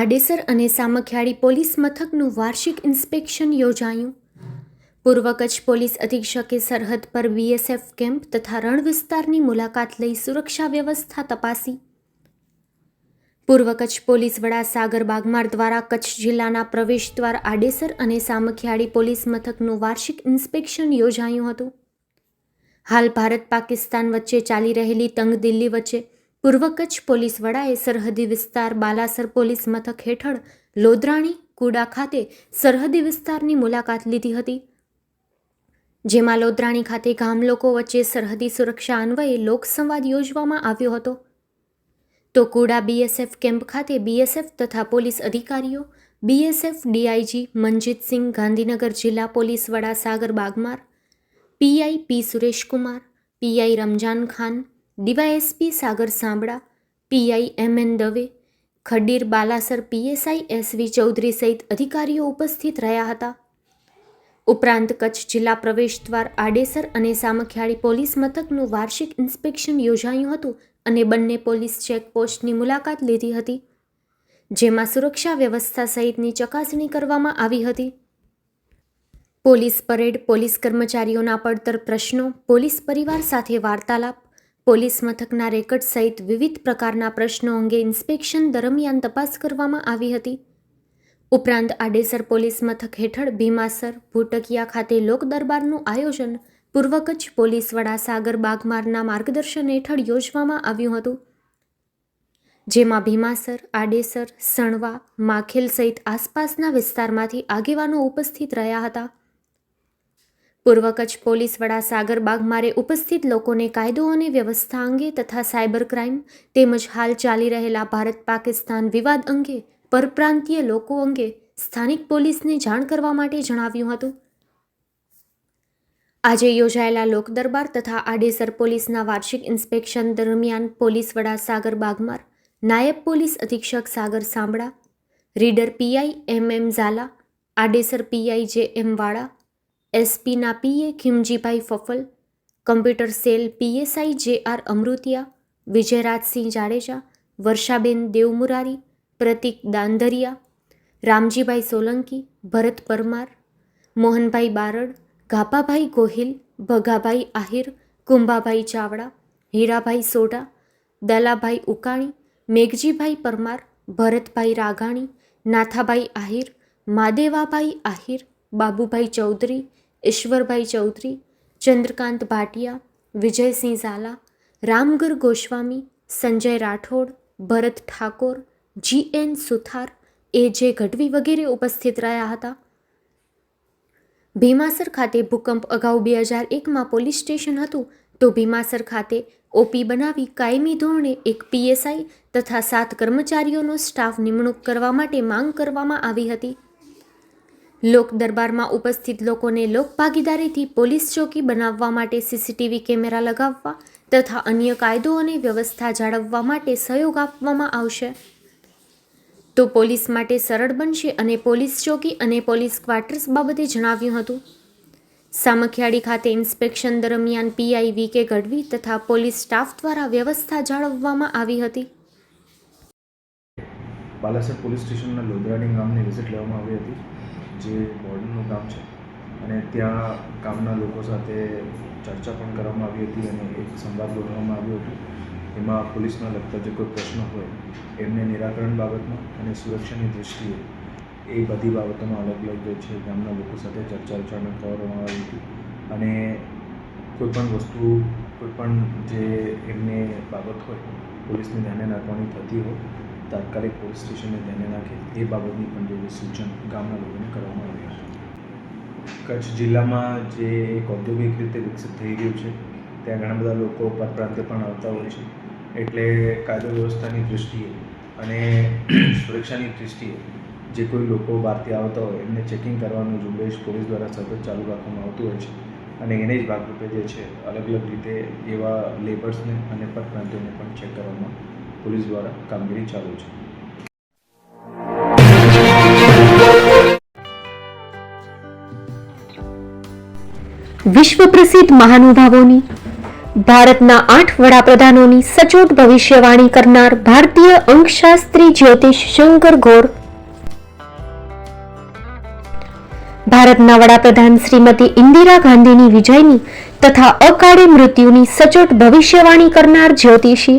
આડેસર અને સામખિયાળી પોલીસ મથકનું વાર્ષિક ઇન્સ્પેક્શન યોજાયું. પૂર્વ કચ્છ પોલીસ અધિક્ષકે સરહદ પર બીએસએફ કેમ્પ તથા રણ વિસ્તારની મુલાકાત લઈ સુરક્ષા વ્યવસ્થા તપાસી. પૂર્વ કચ્છ પોલીસ વડા સાગર બાગમાર દ્વારા કચ્છ જિલ્લાના પ્રવેશદ્વાર આડેસર અને સામખિયાળી પોલીસ મથકનું વાર્ષિક ઇન્સ્પેક્શન યોજાયું હતું. હાલ ભારત પાકિસ્તાન વચ્ચે ચાલી રહેલી તંગ દિલ્હી વચ્ચે પૂર્વ કચ્છ પોલીસ વડાએ સરહદી વિસ્તાર બાલાસર પોલીસ મથક હેઠળ લોદરાણી કુડા ખાતે સરહદી વિસ્તારની મુલાકાત લીધી હતી. જેમાં લોદરાણી ખાતે ગામ લોકો વચ્ચે સરહદી સુરક્ષા અન્વયે લોકસંવાદ યોજવામાં આવ્યો હતો. તો કુડા બીએસએફ કેમ્પ ખાતે બીએસએફ તથા પોલીસ અધિકારીઓ બીએસએફ ડીઆઈજી મનજીતસિંહ, ગાંધીનગર જિલ્લા પોલીસ વડા Sagar Bagmar PI P Sureshkumar PI Ramjan Khan DYSP Sagar Sambla, PI M N Dave, Khadir Balasar PSI SV Chaudhari સહિત અધિકારીઓ ઉપસ્થિત રહ્યા હતા. ઉપરાંત કચ્છ જિલ્લા પ્રવેશદ્વાર આડેસર અને સામખિયાળી પોલીસ મથકનું વાર્ષિક ઇન્સ્પેક્શન યોજાયું હતું અને બંને પોલીસ ચેકપોસ્ટની મુલાકાત લીધી હતી, જેમાં સુરક્ષા વ્યવસ્થા સહિતની ચકાસણી કરવામાં આવી હતી. પોલીસ પરેડ પોલીસ કર્મચારીઓના પડતર પ્રશ્નો, પોલીસ પરિવાર સાથે વાર્તાલાપ પોલીસ મથકના રેકર્ડ સહિત વિવિધ પ્રકારના પ્રશ્નો અંગે ઇન્સ્પેક્શન દરમિયાન તપાસ કરવામાં આવી હતી. ઉપરાંત આડેસર પોલીસ મથક હેઠળ ભીમાસર, ભૂટકિયા ખાતે લોક દરબારનું આયોજન પૂર્વ કચ્છ પોલીસ વડા સાગર બાગમારના માર્ગદર્શન હેઠળ યોજવામાં આવ્યું હતું. જેમાં ભીમાસર, આડેસર, સણવા, માખેલ સહિત આસપાસના વિસ્તારમાંથી આગેવાનો ઉપસ્થિત રહ્યા હતા. પૂર્વ કચ્છ પોલીસ વડા સાગર બાગમારે ઉપસ્થિત લોકોને કાયદો અને વ્યવસ્થા અંગે તથા સાયબર ક્રાઇમ તેમજ હાલ ચાલી રહેલા ભારત પાકિસ્તાન વિવાદ અંગે પરપ્રાંતીય લોકો અંગે સ્થાનિક પોલીસને જાણ કરવા માટે જણાવ્યું હતું. આજે યોજાયેલા લોકદરબાર તથા આડેસર પોલીસના વાર્ષિક ઇન્સ્પેક્શન દરમિયાન પોલીસ વડા સાગર બાગમાર, નાયબ પોલીસ અધિક્ષક Sagar Sambla reader PI M M Jhala, Adesar PI J M Vala એસપીના PA Khimjibhai Faphal, computer cell PSI J R Amrutiya, Vijayrajsinh Jadeja, Varshaben Devmurari, Pratik Dandhariya Ramjibhai Solanki, Bharat Parmar, Mohanbhai Barad Gapabhai Gohil, Bhagabhai Ahir, Kumbhabhai Chavda, Hirabhai Sodha, Dalabhai Ukani, Meghjibhai Parmar, Bharatbhai Raghani, Nathabhai Ahir, Madevabhai Ahir, Babubhai Chaudhari Ishwarbhai Chaudhari, Chandrakant Bhatia, Vijaysinh Jhala, Ramgar Goswami, Sanjay Rathod, Bharat Thakor, G N Suthar, A J Gadhvi વગેરે ઉપસ્થિત રહ્યા હતા. ભીમાસર ખાતે ભૂકંપ અગાઉ બે હજાર એકમાં પોલીસ સ્ટેશન હતું તો ભીમાસર ખાતે ઓપી બનાવી કાયમી ધોરણે એક પીએસઆઈ તથા સાત કર્મચારીઓનો સ્ટાફ નિમણૂક કરવા માટે માંગ કરવામાં આવી હતી. લોક દરબારમાં ઉપસ્થિત લોકોને લોક ભાગીદારીથી પોલીસ ચોકી બનાવવા માટે સીસીટીવી કેમેરા લગાવવા તથા અન્ય કાયદો અને વ્યવસ્થા જાળવવા માટે સહયોગ આપવામાં આવશે. તો પોલીસ માટે સરળ બનશે અને પોલીસ ચોકી અને પોલીસ ક્વાર્ટર્સ બાબતે જણાવ્યું હતું. સામખિયાળી ખાતે ઇન્સ્પેક્શન દરમિયાન પીઆઈ વી કે ગઢવી તથા પોલીસ સ્ટાફ દ્વારા વ્યવસ્થા જાળવવામાં આવી હતી. બાલાસર પોલીસ સ્ટેશનના લોધરાણી ગામની વિઝિટ લેવામાં આવી હતી. જે બોર્ડરનું ગામ છે. અને ત્યાં ગામના લોકો સાથે ચર્ચા પણ કરવામાં આવી હતી અને એક સંવાદ ગોઠવવામાં આવ્યો હતો. એમાં પોલીસના લગતા જે કોઈ પ્રશ્નો હોય, એમને નિરાકરણ બાબતમાં અને સુરક્ષાની દૃષ્ટિએ એ બધી બાબતોમાં અલગ અલગ જે છે, ગામના લોકો સાથે ચર્ચા વિચારણા કરવામાં આવી હતી. અને કોઈ પણ વસ્તુ, કોઈ પણ જે એમને બાબત હોય, પોલીસને ધ્યાને રાખવાની થતી હોય તાત્કાલિક પોલીસ સ્ટેશનને ધ્યાને નાખે એ બાબતની પણ જે સૂચન ગામના લોકોને કરવામાં આવ્યું હતું કચ્છ જિલ્લામાં જે એક ઔદ્યોગિક રીતે વિકસિત થઈ ગયું છે, ત્યાં ઘણા બધા લોકો પરપ્રાંતે પણ આવતા હોય છે. એટલે કાયદો વ્યવસ્થાની દૃષ્ટિએ અને સુરક્ષાની દૃષ્ટિએ જે કોઈ લોકો બહારથી આવતા હોય, એમને ચેકિંગ કરવાનું ઝુંબેશ પોલીસ દ્વારા સતત ચાલુ રાખવામાં આવતું હોય છે. અને એને જ ભાગરૂપે જે છે, અલગ અલગ રીતે એવા લેબર્સને અને પરપ્રાંતિઓને પણ ચેક કરવામાં પોલીસ દ્વારા કામગીરી ચાલુ છે. વિશ્વ પ્રસિદ્ધ મહાનુભાવોની, ભારતના આઠ વડાપ્રધાનોની સચોટ ભવિષ્યવાણી કરનાર ભારતીય અંકશાસ્ત્રી જ્યોતિષ શંકર ગોર, ભારતના વડાપ્રધાન શ્રીમતી ઇન્દિરા ગાંધીની વિજયની તથા અકાળે મૃત્યુની સચોટ ભવિષ્યવાણી કરનાર જ્યોતિષી